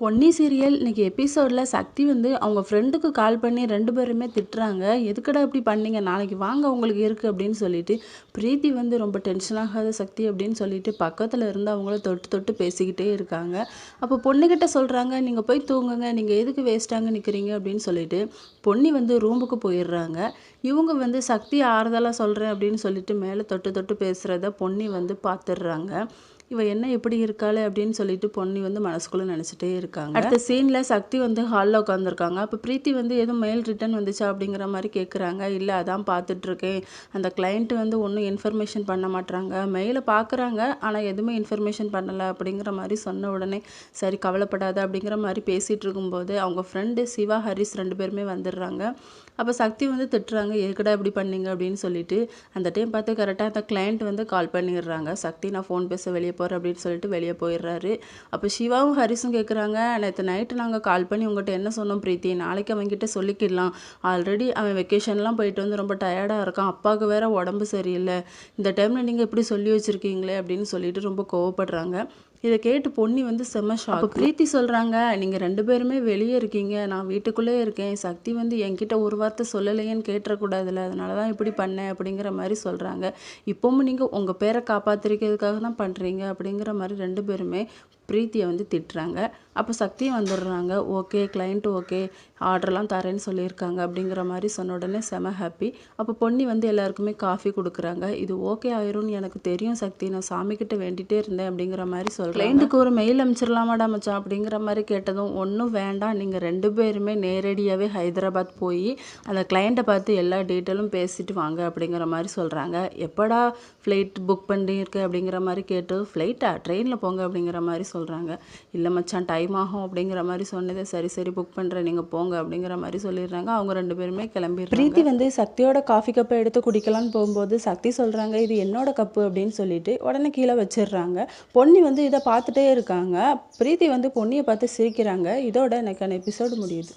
Ponni serial இன்னைக்கு எபிசோடில் சக்தி வந்து அவங்க ஃப்ரெண்டுக்கு கால் பண்ணி ரெண்டு பேருமே திட்டுறாங்க. எதுக்கடா இப்படி பண்ணீங்க? நாளைக்கு வாங்க உங்களுக்கு இருக்குது அப்படின்னு சொல்லிட்டு பிரீத்தி வந்து ரொம்ப டென்ஷன் ஆகாத சக்தி அப்படின்னு சொல்லிட்டு பக்கத்தில் இருந்து அவங்கள தொட்டு தொட்டு பேசிக்கிட்டே இருக்காங்க. அப்போ பொண்ணுக்கிட்ட சொல்கிறாங்க நீங்கள் போய் தூங்குங்க நீங்கள் எதுக்கு வேஸ்ட்டாங்க நிற்கிறீங்க அப்படின்னு சொல்லிட்டு பொன்னி வந்து ரூமுக்கு போயிடுறாங்க. இவங்க வந்து சக்தி ஆறுதலாக சொல்கிறேன் அப்படின்னு சொல்லிட்டு மேலே தொட்டு தொட்டு பேசுகிறத பொன்னி வந்து பார்த்துடுறாங்க இவ என்ன எப்படி இருக்காளே அப்படின்னு சொல்லிட்டு பொன்னி வந்து மனசுக்குள்ளே நினச்சிட்டே இருக்காங்க. அடுத்த சீனில் சக்தி வந்து ஹாலில் உட்காந்துருக்காங்க அப்போ பிரீத்தி வந்து எதுவும் மெயில் ரிட்டர்ன் வந்துச்சா அப்படிங்கிற மாதிரி கேட்குறாங்க இல்லை அதான் பார்த்துட்ருக்கேன். அந்த கிளைண்ட் வந்து ஒன்றும் இன்ஃபர்மேஷன் பண்ண மாட்டாங்க மெயிலை பார்க்குறாங்க ஆனால் எதுவுமே இன்ஃபர்மேஷன் பண்ணலை அப்படிங்கிற மாதிரி சொன்ன உடனே சரி கவலைப்படாத அப்படிங்கிற மாதிரி பேசிகிட்டு இருக்கும்போது அவங்க ஃப்ரெண்டு சிவா ஹரிஸ் ரெண்டு பேருமே வந்துடுறாங்க. அப்போ சக்தி வந்து திட்டுறாங்க எதுக்கடா இப்படி பண்ணீங்க? அப்படின்னு சொல்லிட்டு அந்த டைம் பார்த்து கரெக்டாக அந்த கிளைண்ட் வந்து கால் பண்ணிடுறாங்க. சக்தி நான் ஃபோன் பேச வெளியே போகிறேன் அப்படின்னு சொல்லிட்டு வெளியே போயிடுறாரு. அப்போ சிவாவும் ஹரிஸும் கேட்குறாங்க நேற்று நைட்டு நாங்கள் கால் பண்ணி உங்கள்கிட்ட என்ன சொன்னோம் பிரீத்தி? நாளைக்கு அவன்கிட்ட சொல்லிக்கிடலாம். ஆல்ரெடி அவன் வெக்கேஷன்லாம் போயிட்டு வந்து ரொம்ப டயர்டாக இருக்கான். அப்பாவுக்கு வேற உடம்பு சரியில்லை. இந்த டைமில் நீங்கள் எப்படி சொல்லி வச்சுருக்கீங்களே அப்படின்னு சொல்லிட்டு ரொம்ப கோவப்படுறாங்க. இதை கேட்டு பொன்னி வந்து செம்ம ஷாக் அப்போ பிரீத்தி சொல்கிறாங்க நீங்கள் ரெண்டு பேருமே வெளியே இருக்கீங்க. நான் வீட்டுக்குள்ளே இருக்கேன். சக்தி வந்து என்கிட்ட ஒரு வார்த்தை சொல்லலையேன்னு கேட்டுறக்கூடாதுல்ல. அதனால தான் இப்படி பண்ணேன் அப்படிங்கிற மாதிரி சொல்கிறாங்க இப்போவும் நீங்கள் உங்கள் பேரை காப்பாற்றிருக்கிறதுக்காக தான் பண்ணுறீங்க அப்படிங்கிற மாதிரி ரெண்டு பேருமே பிரீத்தியை வந்து திட்டுறாங்க. அப்போ சக்தியும் வந்துடுறாங்க. ஓகே கிளைண்ட் ஓகே ஆர்டர்லாம் தரேன்னு சொல்லியிருக்காங்க. அப்படிங்கிற மாதிரி சொன்ன உடனே செம ஹாப்பி அப்போ பொன்னி வந்து எல்லாருக்குமே காஃபி கொடுக்குறாங்க. இது ஓகே ஆயிரும்னு எனக்கு தெரியும் சக்தி. நான் சாமிக்கிட்ட வேண்டிகிட்டே இருந்தேன். அப்படிங்கிற மாதிரி சொல்கிறேன் கிளைண்ட்டுக்கு ஒரு மெயில் அனுப்பிச்சிடலாமாடா மச்சான்? அப்படிங்கிற மாதிரி கேட்டதும் ஒன்றும் வேண்டாம். நீங்கள் ரெண்டு பேருமே நேரடியாகவே ஹைதராபாத் போய் அந்த கிளைண்ட்டை பார்த்து எல்லா டீட்டெயிலும் பேசிட்டு வாங்க. அப்படிங்கிற மாதிரி சொல்கிறாங்க எப்படா ஃப்ளைட் புக் பண்ணியிருக்கு? அப்படிங்கிற மாதிரி கேட்டு ஃப்ளைட்டா ட்ரெயினில் போங்க. அப்படிங்கிற மாதிரி சொல்கிறாங்க இல்லை மச்சான் டைம் ஆகும் அப்படிங்கிற மாதிரி சொன்னதே. சரி சரி புக் பண்ணுறேன் நீங்கள் போங்க அப்படிங்கிற மாதிரி சொல்லிடுறாங்க. அவங்க ரெண்டு பேருமே கிளம்பி பிரீத்தி வந்து சக்தியோட காஃபி கப்பை எடுத்து குடிக்கலாம்னு போகும்போது சக்தி சொல்கிறாங்க இது என்னோட கப்பு அப்படின்னு சொல்லிட்டு உடனே கீழே வச்சிடுறாங்க. பொன்னி வந்து இதை பார்த்துட்டே இருக்காங்க. பிரீத்தி வந்து பொன்னியை பார்த்து சிரிக்கிறாங்க. இதோட எனக்கான எபிசோடு முடியுது.